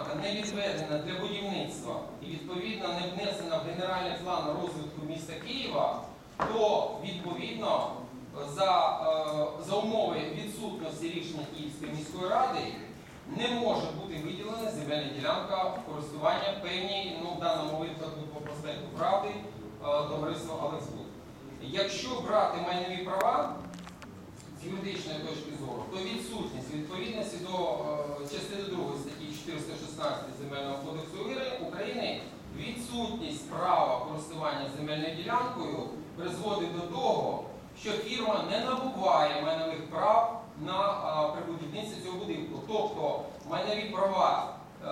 ділянка не відведена для будівництва і відповідно не внесена в генеральний план розвитку міста Києва, то відповідно за, е, за умови відсутності рішення Київської міської ради не може бути виділена земельна ділянка користування певній, ну в даному випадку по проспекту правди, е, товариство Алексбуд. Якщо брати майнові права з юридичної точки зору, то відсутність 316 земельного кодексу України відсутність права користування земельною ділянкою призводить до того, що фірма не набуває майнових прав на прибудівництво цього будинку. Тобто майнові права е,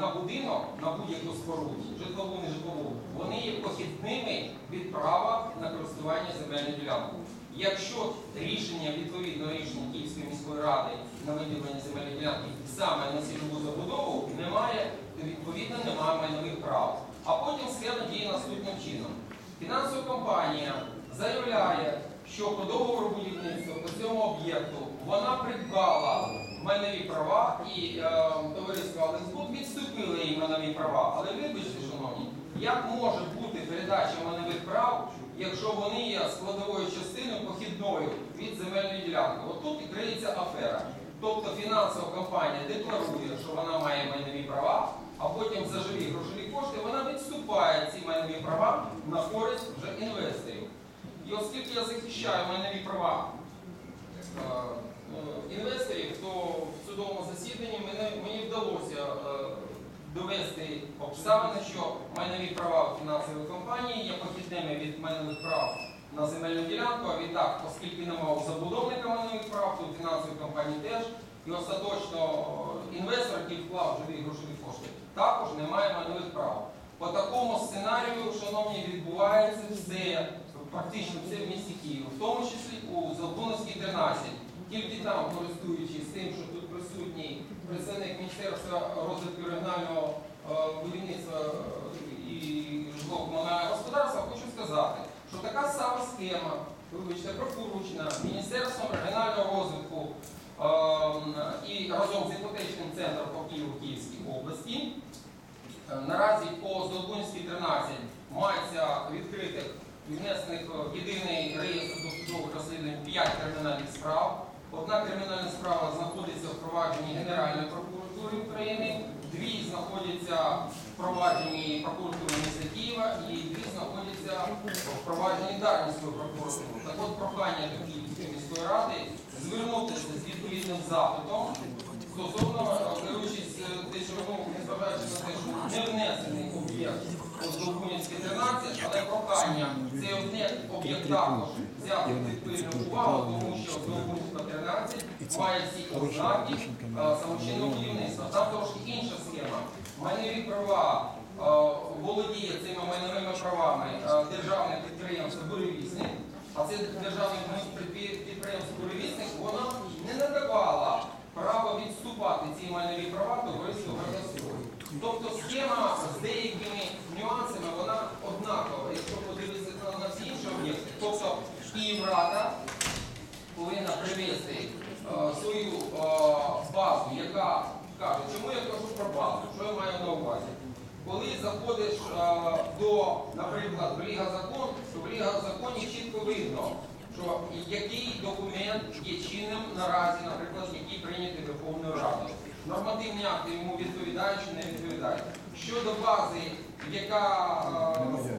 на будинок, на будь-яку споруду, житлову, нежитлову, вони є похідними від права на користування земельною ділянкою. Якщо рішення відповідно рішення Київської міської ради на виділення земельної ділянки саме на цільову забуду, А потім схема діє наступним чином. Фінансова компанія заявляє, що по договору будівництва по цьому об'єкту вона придбала майнові права і е, товариство Алексбуд відступило їй майнові права. Але вибачте, шановні, як може бути передача майнових прав, якщо вони є складовою частиною похідною від земельної ділянки? От тут і криється афера. Тобто фінансова компанія декларує, що вона має майнові права, а потім за живі грошові відступає ці майнові права на користь вже інвесторів. І оскільки я захищаю майнові права е, е, інвесторів, то в судовому засіданні мені вдалося е, довести обставини, що майнові права фінансової компанії є похідними від майнових прав на земельну ділянку, а відтак, оскільки немає забудовника майнових прав, то фінансової компанії теж, і остаточно інвестор, який вклав живі грошові кошти, також не має майнових прав. По такому сценарію, шановні, відбувається все, практично все в місті Києві, в тому числі у Залбуновській 13. Тільки там, користуючись тим, що тут присутній представник Міністерства розвитку регіонального е, будівництва е, і житлово-комунального господарства, хочу сказати, що така сама схема, вибачте, прокручена Міністерством регіонального розвитку е, і разом з іпотечним центром по Києву Київській області. Е, Наразі по Здолбунській 13 мається відкритих і внесених в єдиний реєстр досудових розслідувань 5 кримінальних справ. Одна кримінальна справа знаходиться в провадженні Генеральної прокуратури України, дві знаходяться в провадженні прокуратури міста Києва і дві знаходяться в провадженні Дарницької прокуратури. Так от прохання до Київської міської ради звернутися з відповідним запитом стосовно керуючись е, те, що незважаючи на те, що не внесений об'єкт у 13, але прохання цей об'єкт також взяти під увагу, тому що Долбунівська 13 має всі ознаки самочинного будівництва. Там трошки інша схема. Майнові права володіє цими майновими правами державне підприємство «Буревісник», а це державне підприємство «Буревісник», воно не надавало право відступати ці майнові права товариству «Градострой». Тобто схема з деякими нюансами, вона однакова, якщо подивитися на, на всі інші об'єкти. Тобто Київрада повинна привести е, свою е, базу, яка каже, чому я кажу про базу, що я маю на увазі. Коли заходиш е, до, наприклад, в Ліга закон, то в Ліга законі чітко видно, що який документ є чинним наразі, наприклад, який прийнятий Верховною Радою. Нормативні акти йому відповідають чи не відповідають. Щодо бази, яка